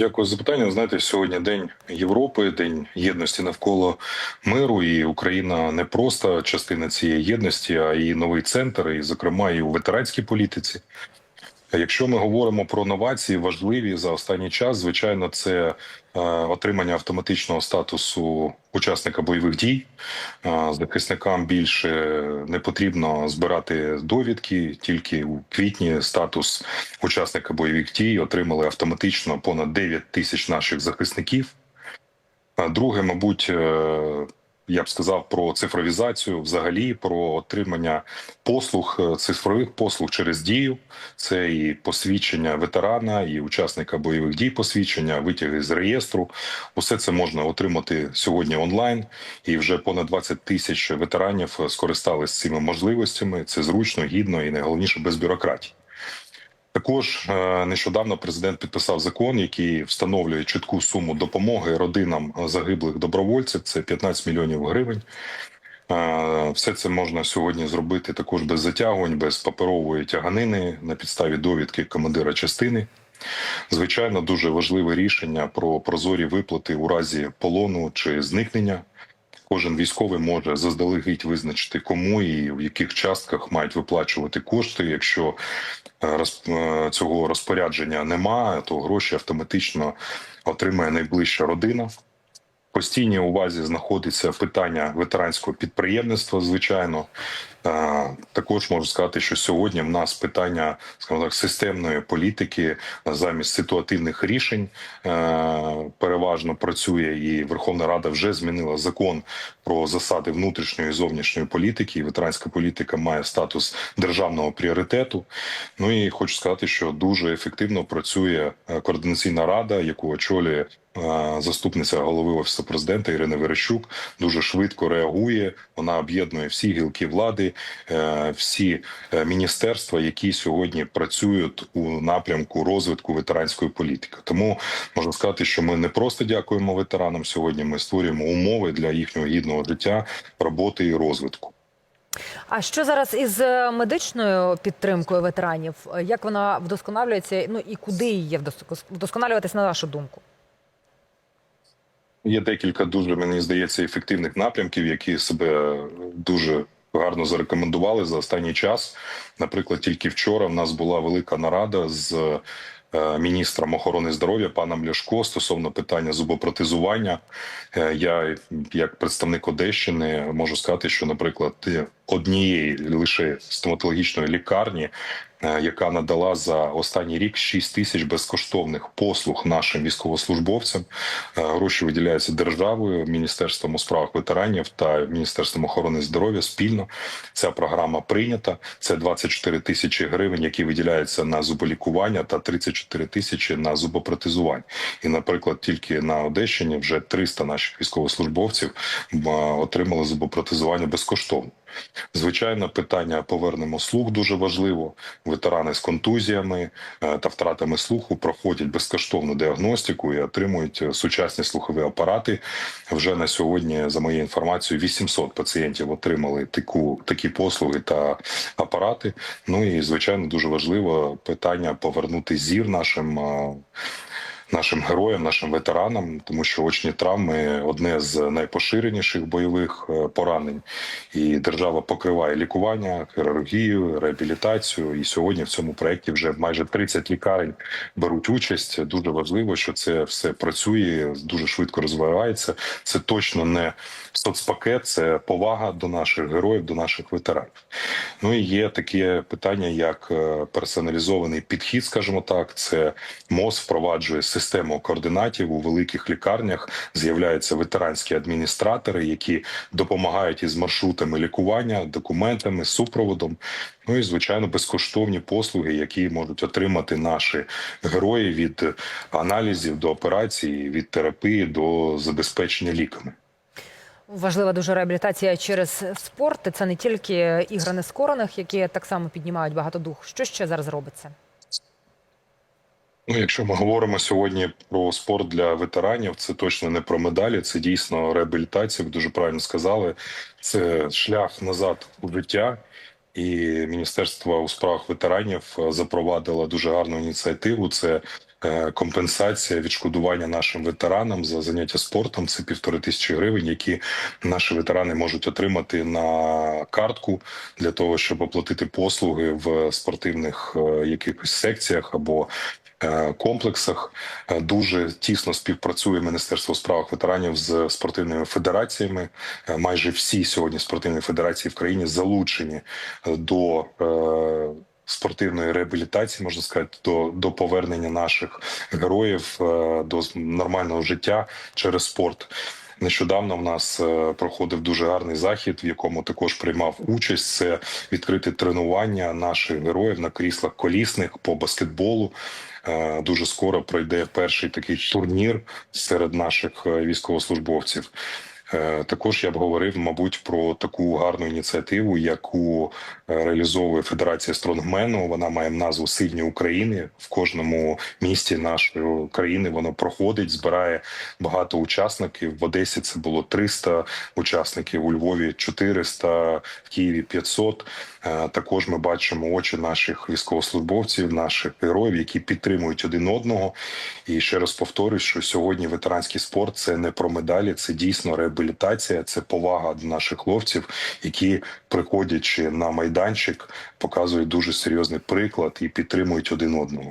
Дякую за запитання. Знаєте, сьогодні день Європи, день єдності навколо миру, і Україна не просто частина цієї єдності, а і новий центр, і зокрема і у ветеранській політиці. Якщо ми говоримо про новації, важливі за останній час, звичайно, це е, отримання автоматичного статусу учасника бойових дій. Е, захисникам більше не потрібно збирати довідки. Тільки у квітні статус учасника бойових дій отримали автоматично понад 9 тисяч наших захисників. Друге, мабуть, е, я б сказав про цифровізацію, взагалі про отримання послуг е, цифрових послуг через дію. Це і посвідчення ветерана, і учасника бойових дій, посвідчення, витяги з реєстру. Усе це можна отримати сьогодні онлайн, і вже понад 20 тисяч ветеранів скористались цими можливостями. Це зручно, гідно і найголовніше без бюрократії. Також е, нещодавно президент підписав закон, який встановлює чітку суму допомоги родинам загиблих добровольців. Це 15 мільйонів гривень. Е, Все це можна сьогодні зробити також без затягувань, без паперової тяганини на підставі довідки командира частини. Звичайно, дуже важливе рішення про прозорі виплати у разі полону чи зникнення. Кожен військовий може заздалегідь визначити, кому і в яких частках мають виплачувати кошти. Якщо е, е, цього розпорядження немає, то гроші автоматично отримає найближча родина. Постійній увазі знаходиться питання ветеранського підприємництва. Звичайно, також можу сказати, що сьогодні в нас питання скажімо так, системної політики замість ситуативних рішень е, переважно працює, і Верховна Рада вже змінила закон про засади внутрішньої і зовнішньої політики. І ветеранська політика має статус державного пріоритету. Ну і хочу сказати, що дуже ефективно працює е, координаційна рада, яку очолює. Заступниця голови офісу президента Ірина Верещук дуже швидко реагує. Вона об'єднує всі гілки влади, е, всі е, міністерства, які сьогодні працюють у напрямку розвитку ветеранської політики. Тому можна сказати, що ми не просто дякуємо ветеранам сьогодні. Ми створюємо умови для їхнього гідного життя, роботи і розвитку. А що зараз із е, медичною підтримкою ветеранів? Як вона вдосконалюється? Ну і куди її вдос- вдосконалюватись, на вашу думку? Є декілька дуже мені здається ефективних напрямків, які себе дуже гарно зарекомендували за останній час. Наприклад, тільки вчора в нас була велика нарада з е, міністром охорони здоров'я паном Ляшко стосовно питання зубопротезування. Е, Я, як представник Одещини, можу сказати, що, наприклад, однієї лише стоматологічної лікарні, е, яка надала за останній рік 6 тисяч безкоштовних послуг нашим військовослужбовцям. Е, Гроші виділяються державою, міністерством у справах ветеранів та міністерством охорони здоров'я спільно. Ця програма прийнята. Це 24 тисячі гривень, які виділяються на зуболікування, та 34 тисячі на зубопротезування. І, наприклад, тільки на Одещині вже 300 наших військовослужбовців отримали зубопротезування безкоштовно. Звичайно, питання повернемо слух дуже важливо. Ветерани з контузіями е, та втратами слуху проходять безкоштовну діагностику і отримують е, сучасні слухові апарати. Вже на сьогодні, за моєю інформацією, 800 пацієнтів отримали таку такі послуги та апарати. Ну і звичайно, дуже важливо питання повернути зір нашим. Нашим героям, нашим ветеранам, тому що очні травми одне з найпоширеніших бойових е, поранень, і держава покриває лікування, хірургію, реабілітацію. І сьогодні в цьому проєкті вже майже 30 лікарень беруть участь. Дуже важливо, що це все працює, дуже швидко розвивається. Це точно не соцпакет, це повага до наших героїв, до наших ветеранів. Ну і є таке питання, як е, персоналізований підхід, скажімо так. Це МОЗ впроваджує систему координатів у великих лікарнях. З'являються ветеранські адміністратори, які допомагають із маршрутами лікування, документами, супроводом. Ну і звичайно, безкоштовні послуги, які можуть отримати наші герої від аналізів до операцій, від терапії до забезпечення ліками. Важлива дуже реабілітація через спорт. Це не тільки ігри нескорених, які так само піднімають багато дух. Що ще зараз робиться? Ну, якщо ми говоримо сьогодні про спорт для ветеранів, це точно не про медалі, це дійсно реабілітація. Ви дуже правильно сказали. Це шлях назад у життя. І Міністерство у справах ветеранів е, запровадило дуже гарну ініціативу. Це е, компенсація відшкодування нашим ветеранам за заняття спортом. Це півтори тисячі гривень, які наші ветерани можуть отримати на картку для того, щоб оплатити послуги в спортивних е, якихось секціях або комплексах. Е, Дуже тісно співпрацює Міністерство у справах ветеранів з спортивними федераціями. Е, Майже всі сьогодні спортивні федерації в країні залучені е, до е, спортивної реабілітації, можна сказати, до, до повернення наших героїв е, до нормального життя через спорт. Нещодавно в нас е, проходив дуже гарний захід, в якому також приймав участь. Це відкрите тренування наших героїв на кріслах колісних по баскетболу. Е, Дуже скоро пройде перший такий турнір серед наших е, військовослужбовців. Е, Також я б говорив, мабуть, про таку гарну ініціативу, яку е, реалізовує Федерація стронгмену. Вона має назву Сильні України в кожному місті нашої країни. Воно проходить, збирає багато учасників. В Одесі це було 300 учасників, у Львові 400, в Києві 500. Е, Також ми бачимо очі наших військовослужбовців, наших героїв, які підтримують один одного. І ще раз повторюю, що сьогодні ветеранський спорт це не про медалі, це дійсно реабілітація, це повага до наших хлопців, які, приходячи на майданчик, показують дуже серйозний приклад і підтримують один одного.